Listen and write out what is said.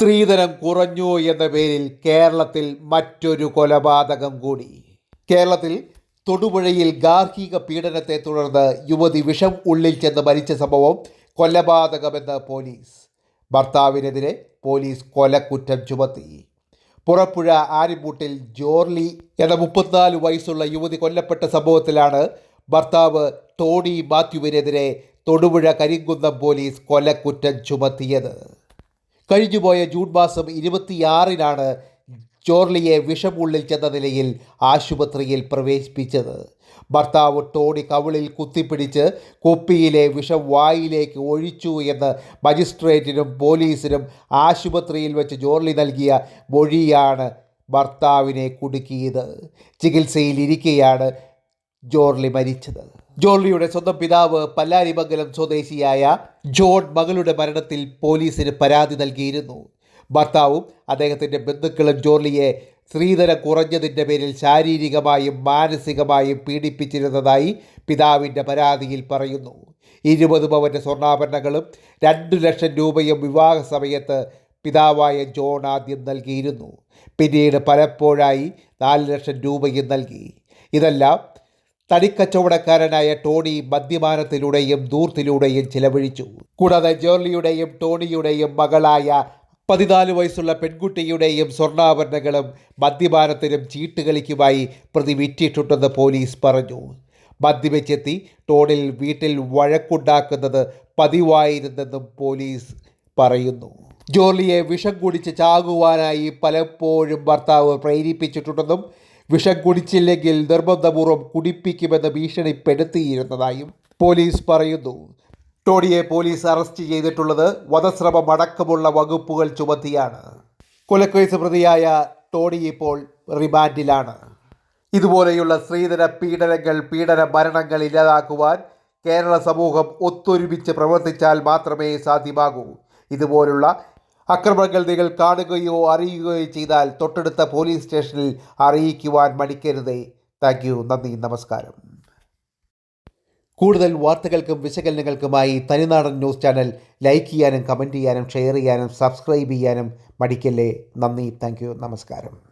സ്ത്രീധനം കുറഞ്ഞു എന്ന പേരിൽ കേരളത്തിൽ മറ്റൊരു കൊലപാതകം കൂടി. കേരളത്തിൽ തൊടുപുഴയിൽ ഗാർഹിക പീഡനത്തെ തുടർന്ന് യുവതി വിഷം ഉള്ളിൽ ചെന്ന് മരിച്ച സംഭവം കൊലപാതകമെന്ന് പോലീസ്. ഭർത്താവിനെതിരെ പോലീസ് കൊലക്കുറ്റം ചുമത്തി. പുറപ്പുഴ ആരിമൂട്ടിൽ ജോർലി എന്ന മുപ്പത്തിനാല് വയസ്സുള്ള യുവതി കൊല്ലപ്പെട്ട സംഭവത്തിലാണ് ഭർത്താവ് ടോണി മാത്യുവിനെതിരെ തൊടുപുഴ കരിങ്കുന്നം പോലീസ് കൊലക്കുറ്റം ചുമത്തിയത്. കഴിഞ്ഞുപോയ ജൂൺ മാസം ഇരുപത്തിയാറിനാണ് ജോർലിയെ വിഷമുള്ളിൽ ചെന്ന നിലയിൽ ആശുപത്രിയിൽ പ്രവേശിപ്പിച്ചത്. ഭർത്താവ് ടോണി കവിളിൽ കുത്തിപ്പിടിച്ച് കുപ്പിയിലെ വിഷം വായിലേക്ക് ഒഴിച്ചു എന്ന് മജിസ്ട്രേറ്റിനും പോലീസിനും ആശുപത്രിയിൽ വെച്ച് ജോർലി നൽകിയ മൊഴിയാണ് ഭർത്താവിനെ കുടുക്കിയത്. ചികിത്സയിലിരിക്കെയാണ് ജോർലി മരിച്ചത്. ജോർലിയുടെ സ്വന്തം പിതാവ് പല്ലാരിമംഗലം സ്വദേശിയായ ജോൺ മകളുടെ മരണത്തിൽ പോലീസിന് പരാതി നൽകിയിരുന്നു. ഭർത്താവും അദ്ദേഹത്തിന്റെ ബന്ധുക്കളും ജോർലിയെ സ്ത്രീധനം കുറഞ്ഞതിന്റെ പേരിൽ ശാരീരികമായും മാനസികമായും പീഡിപ്പിച്ചിരുന്നതായി പിതാവിന്റെ പരാതിയിൽ പറയുന്നു. ഇരുപത് പവന്റെ സ്വർണാഭരണങ്ങളും രണ്ടു ലക്ഷം രൂപയും വിവാഹ സമയത്ത് പിതാവായ ജോൺ ആദ്യം നൽകിയിരുന്നു. പിന്നീട് പലപ്പോഴായി നാല് ലക്ഷം രൂപയും നൽകി. ഇതെല്ലാം തടിക്കച്ചവടക്കാരനായ ടോണി മദ്യപാനത്തിലൂടെയും ദൂർത്തിലൂടെയും ചിലവഴിച്ചു. കൂടാതെ ജോർലിയുടെയും ടോണിയുടെയും മകളായ പതിനാല് വയസ്സുള്ള പെൺകുട്ടിയുടെയും സ്വർണാഭരണങ്ങളും മദ്യപാനത്തിനും ചീട്ടുകളിക്കുമായി പ്രതി വിറ്റിട്ടുണ്ടെന്ന് പോലീസ് പറഞ്ഞു. മദ്യവെച്ചെത്തി ടോണിൽ വീട്ടിൽ വഴക്കുണ്ടാക്കുന്നത് പതിവായിരുന്നെന്നും പോലീസ് പറയുന്നു. ജോർലിയെ വിഷം കുടിച്ച് ചാകുവാനായി പലപ്പോഴും ഭർത്താവ് പ്രേരിപ്പിച്ചിട്ടുണ്ടെന്നും വിഷം കുടിച്ചില്ലെങ്കിൽ നിർബന്ധപൂർവം കുടിപ്പിക്കുമെന്ന് ഭീഷണിപ്പെടുത്തിയിരുന്നതായും പോലീസ് പറയുന്നു. ടോണിയെ പോലീസ് അറസ്റ്റ് ചെയ്തിട്ടുള്ളത് വധശ്രമം അടക്കമുള്ള വകുപ്പുകൾ ചുമത്തിയാണ്. കൊലക്കേസ് പ്രതിയായ ടോണി ഇപ്പോൾ റിമാൻഡിലാണ്. ഇതുപോലെയുള്ള സ്ത്രീധന പീഡനങ്ങൾ പീഡന മരണങ്ങൾ ഇല്ലാതാക്കുവാൻ കേരള സമൂഹം ഒത്തൊരുമിച്ച് പ്രവർത്തിച്ചാൽ മാത്രമേ സാധ്യമാകൂ. ഇതുപോലുള്ള നിങ്ങൾ കാണുകയോ അറിയുകയോ ചെയ്താൽ തൊട്ടടുത്ത പോലീസ് സ്റ്റേഷനിൽ അറിയിക്കുവാൻ മടിക്കരുതേ. Thank you. നന്ദി. നമസ്കാരം. കൂടുതൽ വാർത്തകൾക്കും വിശകലനങ്ങൾക്കുമായി തനിനാടൻ ന്യൂസ് ചാനൽ ലൈക്ക് ചെയ്യാനും കമന്റ് ചെയ്യാനും ഷെയർ ചെയ്യാനും സബ്സ്ക്രൈബ് ചെയ്യാനും മടിക്കല്ലേ. നന്ദി. താങ്ക് നമസ്കാരം.